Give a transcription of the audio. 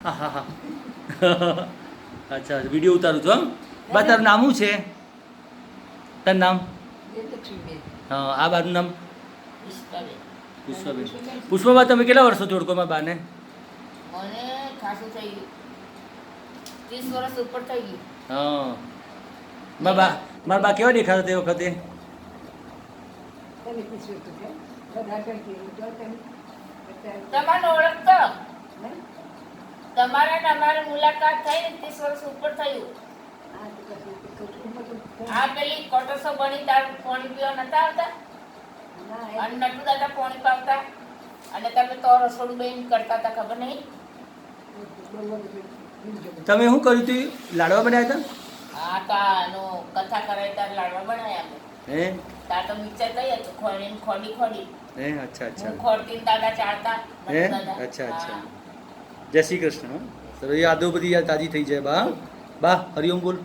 હા હા હા અચ્છા વીડિયો ઉતારું છું એમ બા તારું નામ શું છે? તારું નામ? હા આ બાનું નામ? પુષ્પાબેન. પુષ્પાબા તમે કેટલા વર્ષો માં બાને? મને ખાસું થઈ ગયું. ત્રીસ વર્ષ ઉપર થઈ ગયું. હા. મારા બા મારા બા કેવા દેખાતા તે વખતે? તમારે ઓળખતો? તમારે ને અમારે મુલાકાત થઈ ત્રીસ વર્ષ ઉપર થયું. આ પેલી કોટસો બની તાર પોણી પીવા નતા આવતા? અને નટુ દાદા પોણી પાવતા અને તમે તો રસોડું બેન કરતા હતા ખબર નહીં? તમે શું કર્યું હતું લાડવા બનાવ્યા આ તો આનો કથા કરાવી તાર લાડવા બનાવ્યા હે? તાર તો મિક્સર કઈ હતું ખોડી ખોડી ખોડી હે અચ્છા અચ્છા. ખોડતી દાદા ચાળતા હે? અચ્છા, અચ્છા. જય શ્રી કૃષ્ણ. સર યાદો બધી યાદ તાજી થઈ જાય. બા બા હરિઓમ બોલ.